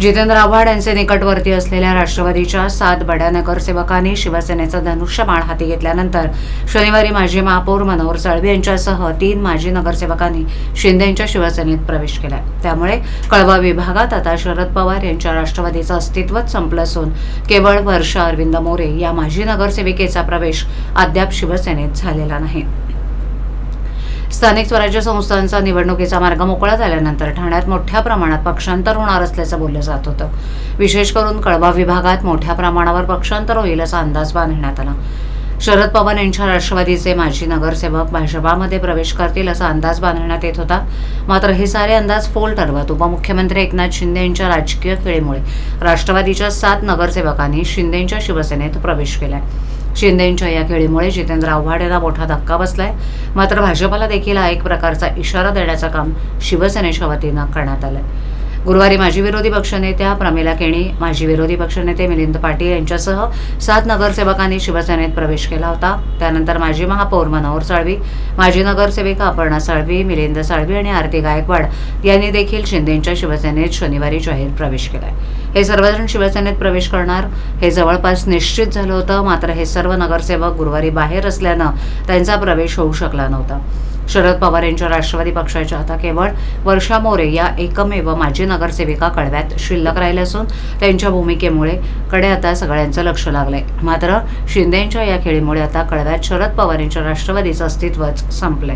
जितेंद्र आव्हाड यांचे निकटवर्ती असलेल्या राष्ट्रवादीच्या सात बड्या नगरसेवकांनी शिवसेनेचं धनुष्यबाण हाती घेतल्यानंतर शनिवारी माजी महापौर मनोहर साळवी यांच्यासह तीन माजी नगरसेवकांनी शिंदेंच्या शिवसेनेत प्रवेश केला त्यामुळे कळवा विभागात आता शरद पवार यांच्या राष्ट्रवादीचं अस्तित्वच संपलं असून केवळ वर्षा अरविंद मोरे या माजी नगरसेविकेचा प्रवेश अद्याप शिवसेनेत झालेला नाही. स्थानिक स्वराज्य संस्थांचा निवडणुकीचा मार्ग मोकळा झाल्यानंतर ठाण्यात मोठ्या प्रमाणात पक्षांतर होणार असल्याचं बोललं जात होतं. विशेष करून कळवा विभागात मोठ्या प्रमाणावर पक्षांतर होईल असा अंदाज बांधण्यात आला. शरद पवार यांच्या राष्ट्रवादीचे माजी नगरसेवक भाजपामध्ये प्रवेश करतील असा अंदाज बांधण्यात येत होता. मात्र हे सारे अंदाज फोल ठरवत उपमुख्यमंत्री एकनाथ शिंदे यांच्या राजकीय खेळीमुळे राष्ट्रवादीच्या सात नगरसेवकांनी शिंदेंच्या शिवसेनेत प्रवेश केलाय. शिंदेंच्या या खेळीमुळे जितेंद्र आव्हाड यांना मोठा धक्का बसलाय. मात्र भाजपाला देखील हा एक प्रकारचा इशारा देण्याचं काम शिवसेनेच्या वतीनं करण्यात आलंय. गुरुवारी माजी विरोधी पक्षनेत्या प्रमिला केणी माजी विरोधी पक्षनेते मिलिंद पाटील यांच्यासह सात नगरसेवकांनी शिवसेनेत प्रवेश केला होता. त्यानंतर माजी महापौर मनोहर साळवी माजी नगरसेविका अपर्णा साळवी मिलिंद साळवी आणि आरती गायकवाड यांनी देखील शिंदेंच्या शिवसेनेत शनिवारी जाहीर प्रवेश केलाय. हे सर्वजण शिवसेनेत प्रवेश करणार हे जवळपास निश्चित झालं होतं मात्र हे सर्व नगरसेवक गुरुवारी बाहेर असल्यानं त्यांचा प्रवेश होऊ शकला नव्हता. शरद पवार यांच्या राष्ट्रवादी पक्षाच्या आता केवळ वर्षा मोरे या एकमेव माजी नगरसेविका कळव्यात शिल्लक राहिल्या असून त्यांच्या भूमिकेमुळे कडे आता सगळ्यांचं लक्ष लागलंय. मात्र शिंदेंच्या या खेळीमुळे आता कळव्यात शरद पवार यांच्या राष्ट्रवादीचं अस्तित्वच संपलंय.